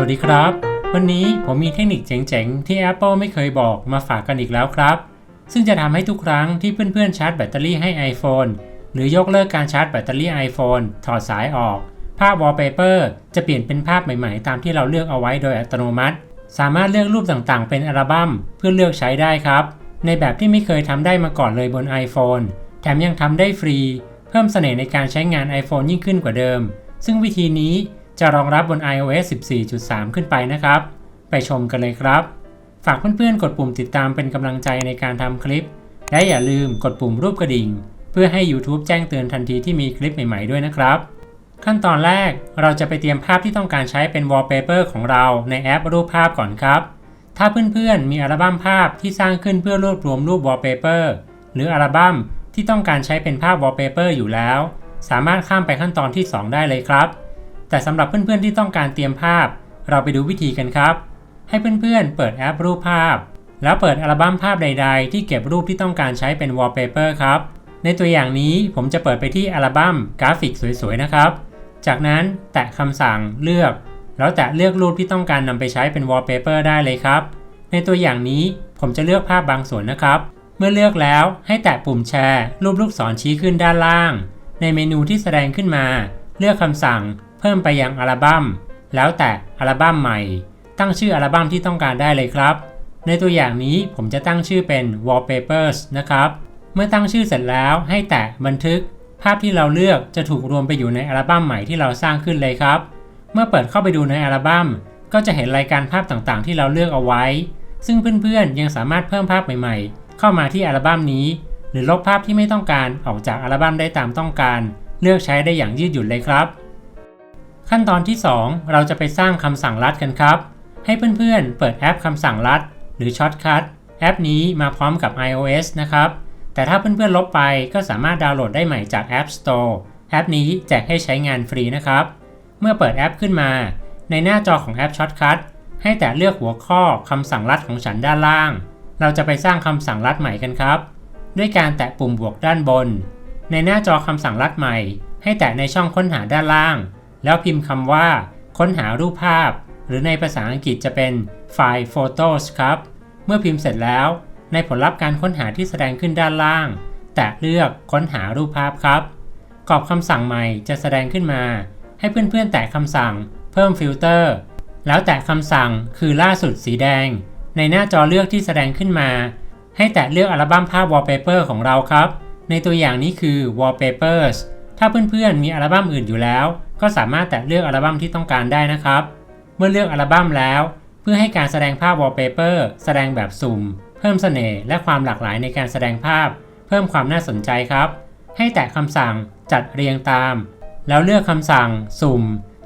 วัสดีครับ วันนี้ผมมีเทคนิคเจ๋งๆ ที่ Apple ไม่เคยบอกมาฝากกันอีกแล้วครับ ซึ่งจะทำให้ทุกครั้งที่เพื่อนๆชาร์จแบตเตอรี่ให้ iPhone หรือยกเลิกการชาร์จแบตเตอรี่ iPhone ถอดสายออก ภาพ Wallpaper จะเปลี่ยนเป็นภาพใหม่ๆ ตามที่เราเลือกเอาไว้โดยอัตโนมัติ สามารถเลือกรูปต่างๆ เป็นอัลบั้มเพื่อเลือกใช้ได้ครับ ในแบบที่ไม่เคยทำได้มาก่อนเลยบน iPhone แถมยังทำได้ฟรี เพิ่มเสน่ห์ในการใช้งาน iPhone ยิ่งขึ้นกว่าเดิม ซึ่งวิธีนี้ จะรองรับบน iOS 14.3 ขึ้นไปนะครับ ไปชมกันเลยครับ ฝากเพื่อนๆ กดปุ่มติดตามเป็นกำลังใจในการทำคลิป และอย่าลืมกดปุ่มรูปกระดิ่ง เพื่อให้ YouTube แจ้งเตือนทันทีที่มีคลิปใหม่ๆด้วยนะครับ ขั้นตอนแรกเราจะไปเตรียมภาพที่ต้องการใช้เป็น Wallpaper ของเราในแอปรูปภาพก่อนครับ ถ้าเพื่อนๆ มีอัลบั้มภาพที่สร้างขึ้นเพื่อรวบรวมรูป Wallpaper หรืออัลบั้มที่ต้องการใช้เป็นภาพ Wallpaper อยู่แล้ว สามารถข้ามไปขั้นตอนที่ 2 ได้เลยครับ แต่สำหรับเพื่อนๆที่ต้องการเตรียมภาพ เราไปดูวิธีกันครับ ให้เพื่อนๆ เปิดแอปรูปภาพ แล้วเปิดอัลบั้มภาพใด ๆ ที่เก็บรูปที่ต้องการใช้เป็น Wallpaper ครับ ในตัวอย่างนี้ผมจะเปิดไปที่อัลบั้มกราฟิกสวยๆนะครับ จากนั้นแตะคำสั่งเลือก แล้วแตะเลือกรูปที่ต้องการนำไปใช้เป็น Wallpaper ได้เลยครับ ในตัวอย่างนี้ผมจะเลือกภาพบางส่วนนะครับ เมื่อเลือกแล้วให้แตะปุ่มแชร์ รูปลูกศรชี้ขึ้นด้านล่าง ในเมนูที่แสดงขึ้นมา เลือกคำสั่ง เพิ่มไปยังอัลบั้ม แล้วแตะอัลบั้มใหม่ ตั้งชื่ออัลบั้มที่ต้องการได้เลยครับ ในตัวอย่างนี้ผมจะตั้งชื่อเป็น wallpapers นะครับ เมื่อตั้งชื่อเสร็จแล้วให้แตะบันทึก ภาพที่เราเลือกจะถูกรวมไปอยู่ในอัลบั้มใหม่ที่เราสร้างขึ้นเลยครับ เมื่อเปิดเข้าไปดูในอัลบั้ม ก็จะเห็นรายการภาพต่างๆ ที่เราเลือกเอาไว้ ซึ่งเพื่อนๆ ยังสามารถเพิ่มภาพใหม่ๆ เข้ามาที่อัลบั้มนี้ หรือลบภาพที่ไม่ต้องการออกจากอัลบั้มได้ตามต้องการ เลือกใช้ได้อย่างยืดหยุ่นเลยครับ ขั้นตอนที่ 2 เราจะไปสร้างคำสั่งลัดกันครับ ให้เพื่อนๆ เปิดแอปคำสั่งลัด หรือ Shortcut แอปนี้มาพร้อมกับ iOS นะครับ แต่ถ้าเพื่อนๆลบไปก็สามารถดาวน์โหลดได้ใหม่จาก App Store แอปนี้แจกให้ใช้งานฟรีนะครับ เมื่อเปิดแอปขึ้นมา ในหน้าจอของแอป Shortcut ให้แตะเลือกหัวข้อคำสั่งลัดของฉันด้านล่าง เราจะไปสร้างคำสั่งลัดใหม่กันครับ ด้วยการแตะปุ่มบวกด้านบน ในหน้าจอคำสั่งลัดใหม่ ให้แตะในช่องค้นหาด้านล่าง แล้วพิมพ์คำว่า ค้นหารูปภาพ หรือในภาษาอังกฤษจะเป็นไฟล์ Photos ครับ เมื่อพิมพ์เสร็จแล้ว ในผลลัพธ์การค้นหาที่แสดงขึ้นด้านล่าง แตะเลือกค้นหารูปภาพครับ กรอบคำสั่งใหม่จะแสดงขึ้นมา ให้เพื่อนๆ แตะคำสั่ง เพิ่มฟิลเตอร์ แล้วแตะคำสั่งคือล่าสุดสีแดง ในหน้าจอเลือกที่แสดงขึ้นมา ให้แตะเลือกอัลบั้มภาพ Wallpaper ของเราครับ ในตัวอย่างนี้คือ Wallpapers ถ้าเพื่อนๆ มีอัลบั้มอื่นอยู่แล้ว ก็สามารถแตะเลือกอัลบั้มที่ต้องการได้นะครับ เมื่อเลือกอัลบั้มแล้ว เพื่อให้การแสดงภาพ Wallpaper แสดงแบบสุ่ม เพิ่มเสน่ห์และความหลากหลายในการแสดงภาพ เพิ่มความน่าสนใจครับ ให้แตะคำสั่งจัดเรียงตาม แล้วเลือกคำสั่งสุ่ม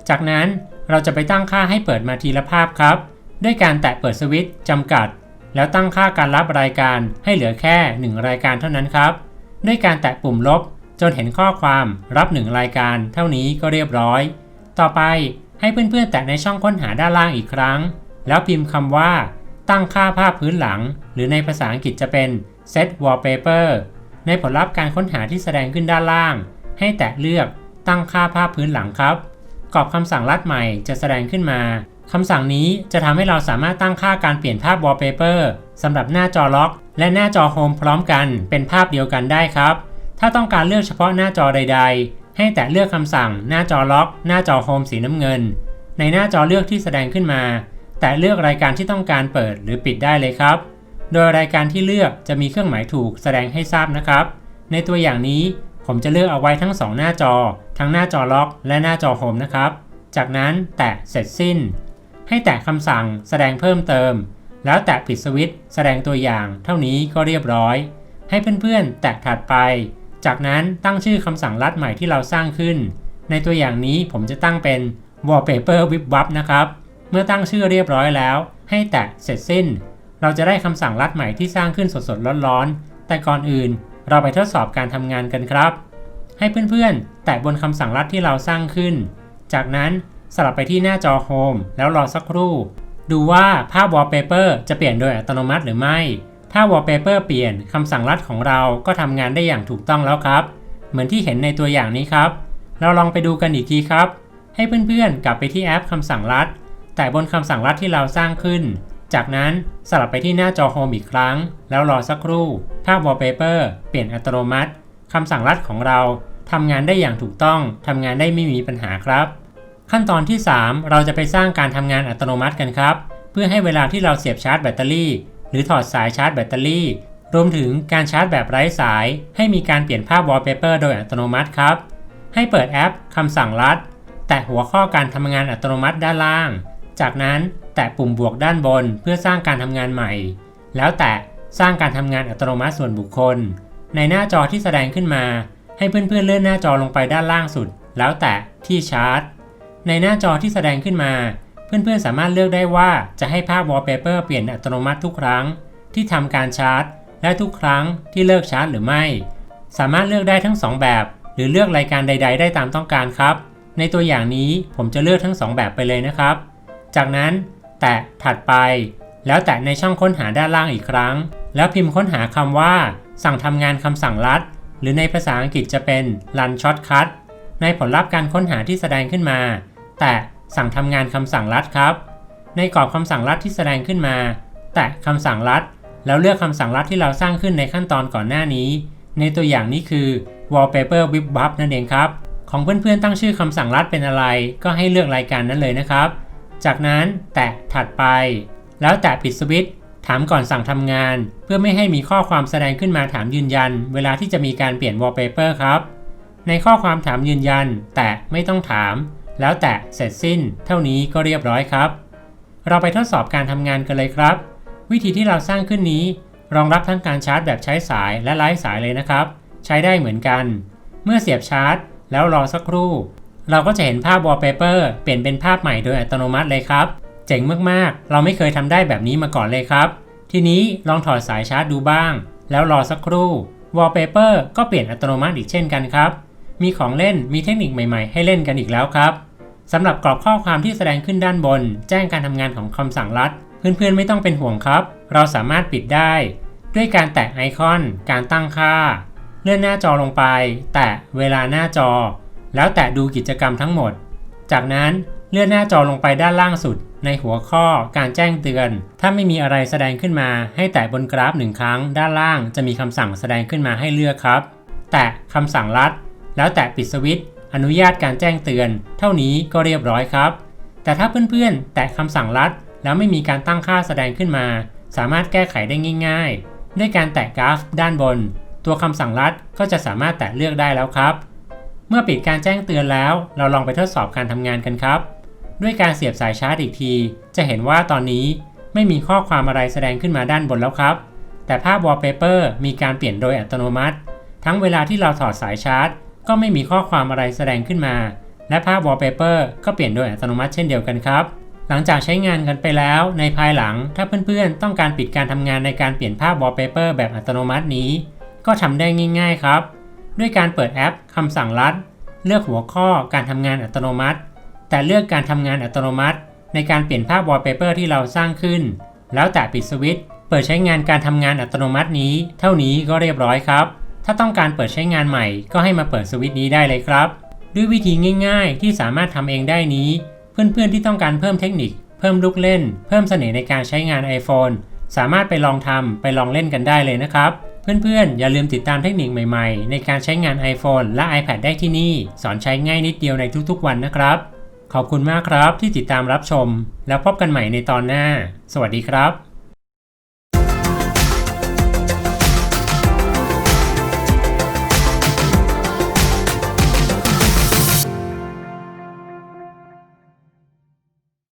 จากนั้นเราจะไปตั้งค่าให้เปิดมาทีละภาพครับ ด้วยการแตะเปิดสวิตช์จำกัด แล้วตั้งค่าการรับรายการให้เหลือแค่ 1 รายการเท่านั้นครับ ด้วยการแตะปุ่มลบ จนเห็นข้อความรับ 1 รายการ เท่านี้ก็เรียบร้อย ต่อไปให้เพื่อนๆแตะในช่องค้นหาด้านล่างอีกครั้ง แล้วพิมพ์คำว่า ตั้งค่าภาพพื้นหลัง หรือในภาษาอังกฤษจะเป็น set wallpaper ในผลลัพธ์การค้นหาที่แสดงขึ้นด้านล่าง ให้แตะเลือกตั้งค่าภาพพื้นหลังครับ กรอบคำสั่งลัดใหม่จะแสดงขึ้นมาคำสั่งนี้จะทำให้เราสามารถตั้งค่าการเปลี่ยนภาพ wallpaper สำหรับหน้าจอล็อก และหน้าจอโฮมพร้อมกันเป็นภาพเดียวกันได้ครับ ถ้าต้องการเลือกเฉพาะหน้าจอใด ๆ ให้แตะเลือกคำสั่ง หน้าจอล็อก หน้าจอโฮมสีน้ำเงิน ในหน้าจอเลือกที่แสดงขึ้นมา แตะเลือกรายการที่ต้องการเปิดหรือปิดได้เลยครับ โดยรายการที่เลือกจะมีเครื่องหมายถูกแสดงให้ทราบนะครับ ในตัวอย่างนี้ผมจะเลือกเอาไว้ทั้ง 2 หน้าจอ ทั้งหน้าจอล็อก และหน้าจอโฮมนะครับ จากนั้นแตะเสร็จสิ้น ให้แตะคำสั่งแสดงเพิ่มเติม แล้วแตะปิดสวิตช์แสดงตัวอย่าง เท่านี้ก็เรียบร้อย ให้เพื่อนๆ แตะถัดไป จากนั้นตั้งชื่อคำสั่งลัดใหม่ที่เราสร้างขึ้น ในตัวอย่างนี้ผมจะตั้งเป็น wallpaper วิบวับนะครับ เมื่อตั้งชื่อเรียบร้อยแล้ว ให้แตะเสร็จสิ้น เราจะได้คำสั่งลัดใหม่ที่สร้างขึ้นสดๆร้อนๆ แต่ก่อนอื่นเราไปทดสอบการทำงานกันครับ ให้เพื่อนๆ แตะบนคำสั่งลัดที่เราสร้างขึ้น จากนั้นสลับไปที่หน้าจอโฮมแล้วรอสักครู่ ดูว่าภาพ Wallpaper จะเปลี่ยนโดยอัตโนมัติหรือไม่ ถ้า Wallpaper เปลี่ยนคำสั่งลัดของเราก็ทำงานได้อย่างถูกต้องแล้วครับ เหมือนที่เห็นในตัวอย่างนี้ครับ เราลองไปดูกันอีกทีครับ ให้เพื่อนๆ กลับไปที่แอปคำสั่งลัด แต่บนคำสั่งลัดที่เราสร้างขึ้น จากนั้นสลับไปที่หน้าจอโฮมอีกครั้ง แล้วรอสักครู่ ภาพ wallpaper เปลี่ยนอัตโนมัติคำสั่งลัดของเราทำงานได้อย่างถูกต้องทำงานได้ไม่มีปัญหาครับ ขั้นตอนที่ 3 เราจะไปสร้างการทำงานอัตโนมัติกันครับ เพื่อให้เวลาที่เราเสียบชาร์จแบตเตอรี่ รือถอดสายชาร์จแบตเตอรี่ รวมถึงการชาร์จแบบไร้สาย ให้มีการเปลี่ยนภาพ wallpaper โดยอัตโนมัติครับ ให้เปิดแอปคำสั่งลัด แตะหัวข้อการทำงานอัตโนมัติด้านล่าง จากนั้นแตะปุ่มบวกด้านบนเพื่อสร้างการทำงานใหม่ แล้วแตะสร้างการทำงานอัตโนมัติส่วนบุคคล ในหน้าจอที่แสดงขึ้นมา ให้เพื่อนๆเลื่อนหน้าจอลงไปด้านล่างสุด แล้วแตะที่ชาร์จ ในหน้าจอที่แสดงขึ้นมา เพื่อนๆสามารถเลือกได้ว่าจะให้ภาพ wallpaper เปลี่ยนอัตโนมัติทุกครั้ง ที่ทำการชาร์จ และทุกครั้งที่เลิกชาร์จหรือไม่ สามารถเลือกได้ทั้ง 2 แบบ หรือเลือกรายการใด ๆ ได้ตามต้องการครับ ในตัวอย่างนี้ผมจะเลือกทั้ง 2 แบบไปเลยนะครับ จากนั้นแตะถัดไป แล้วแตะในช่องค้นหาด้านล่างอีกครั้ง แล้วพิมพ์ค้นหาคำว่า สั่งทำงานคำสั่งลัด หรือในภาษาอังกฤษจะเป็น run shortcut ในผลลัพธ์การค้นหาที่แสดงขึ้นมา แตะ สั่งทำงานคำสั่งลัดครับ ในกรอบคำสั่งลัดที่แสดงขึ้นมา แตะคำสั่งลัดแล้วเลือกคำสั่งลัดที่เราสร้างขึ้นในขั้นตอนก่อนหน้านี้ ในตัวอย่างนี้คือ wallpaper whip bub นั่นเองครับ ของเพื่อนๆตั้งชื่อคำสั่งลัดเป็นอะไร ก็ให้เลือกรายการนั้นเลยนะครับ จากนั้นแตะถัดไป แล้วแตะปิดสวิตช์ถามก่อนสั่งทำงาน เพื่อไม่ให้มีข้อความแสดงขึ้นมาถามยืนยัน เวลาที่จะมีการเปลี่ยน wallpaper ครับ ในข้อความถามยืนยัน แตะไม่ต้องถาม แล้วแตะเสร็จสิ้นเท่านี้ก็เรียบร้อยครับ เราไปทดสอบการทำงานกันเลยครับ วิธีที่เราสร้างขึ้นนี้ รองรับทั้งการชาร์จแบบใช้สายและไร้สายเลยนะครับ ใช้ได้เหมือนกัน เมื่อเสียบชาร์จ แล้วรอสักครู่ เราก็จะเห็นภาพ wallpaper เปลี่ยนเป็นภาพใหม่โดยอัตโนมัติเลยครับ เจ๋งมากๆ เราไม่เคยทำได้แบบนี้มาก่อนเลยครับ ทีนี้ลองถอดสายชาร์จดูบ้าง แล้วรอสักครู่ wallpaper ก็เปลี่ยนอัตโนมัติอีกเช่นกันครับ มีของเล่นมีเทคนิคใหม่ๆ ให้เล่นกันอีกแล้วครับสำหรับกรอบข้อความที่แสดงขึ้นด้านบน แจ้งการทำงานของคำสั่งลัด เพื่อนๆไม่ต้องเป็นห่วงครับ เราสามารถปิดได้ ด้วยการแตะไอคอน การตั้งค่า เลื่อนหน้าจอลงไป แตะเวลาหน้าจอ แล้วแตะดูกิจกรรมทั้งหมด จากนั้นเลื่อนหน้าจอลงไปด้านล่างสุด ในหัวข้อการแจ้งเตือน ถ้าไม่มีอะไรแสดงขึ้นมา ให้แตะบนกราฟหนึ่งครั้ง ด้านล่างจะมีคำสั่งแสดงขึ้นมาให้เลือกครับ แตะคำสั่งลัด แล้วแตะปิดสวิตช์อนุญาตการแจ้งเตือน เท่านี้ก็เรียบร้อยครับ แต่ถ้าเพื่อนๆ แตะคำสั่งลัด แล้วไม่มีการตั้งค่าแสดงขึ้นมา สามารถแก้ไขได้ง่าย ๆ ด้วยการแตะกราฟด้านบน ตัวคำสั่งลัดก็จะสามารถแตะเลือกได้แล้วครับ เมื่อปิดการแจ้งเตือนแล้ว เราลองไปทดสอบการทำงานกันครับ ด้วยการเสียบสายชาร์จอีกที จะเห็นว่าตอนนี้ไม่มีข้อความอะไรแสดงขึ้นมาด้านบนแล้วครับ แต่ภาพ wallpaper มีการเปลี่ยนโดยอัตโนมัติ ทั้งเวลาที่เราถอดสายชาร์จ ก็ไม่มีข้อความอะไรแสดงขึ้นมา และภาพ wallpaper ก็เปลี่ยนโดยอัตโนมัติเช่นเดียวกันครับ หลังจากใช้งานกันไปแล้วในภายหลังถ้าเพื่อนๆ ต้องการปิดการทำงานในการเปลี่ยนภาพ wallpaper แบบอัตโนมัตินี้ ก็ทำได้ง่าย ๆครับ ด้วยการเปิดแอปคำสั่งลัด เลือกหัวข้อการทำงานอัตโนมัติ แต่เลือกการทำงานอัตโนมัติ ในการเปลี่ยนภาพ wallpaper ที่เราสร้างขึ้น แล้วแตะปิดสวิตช์เปิดใช้งานการทำงานอัตโนมัตินี้ เท่านี้ก็เรียบร้อยครับ ถ้าต้องการเปิดใช้งานใหม่ ก็ให้มาเปิดสวิตช์นี้ได้เลยครับ ด้วยวิธีง่ายๆ ที่สามารถทำเองได้นี้ เพื่อนๆที่ต้องการเพิ่มเทคนิค เพิ่มลูกเล่น เพิ่มเสน่ห์ในการใช้งาน iPhone สามารถไปลองทำไปลองเล่นกันได้เลยนะครับ เพื่อนๆ อย่าลืมติดตามเทคนิคใหม่ๆ ในการใช้งาน iPhone และ iPad ได้ที่นี่ สอนใช้ง่ายนิดเดียวในทุกๆ วันนะครับ ขอบคุณมากครับที่ติดตามรับชม แล้วพบกันใหม่ในตอนหน้า สวัสดีครับ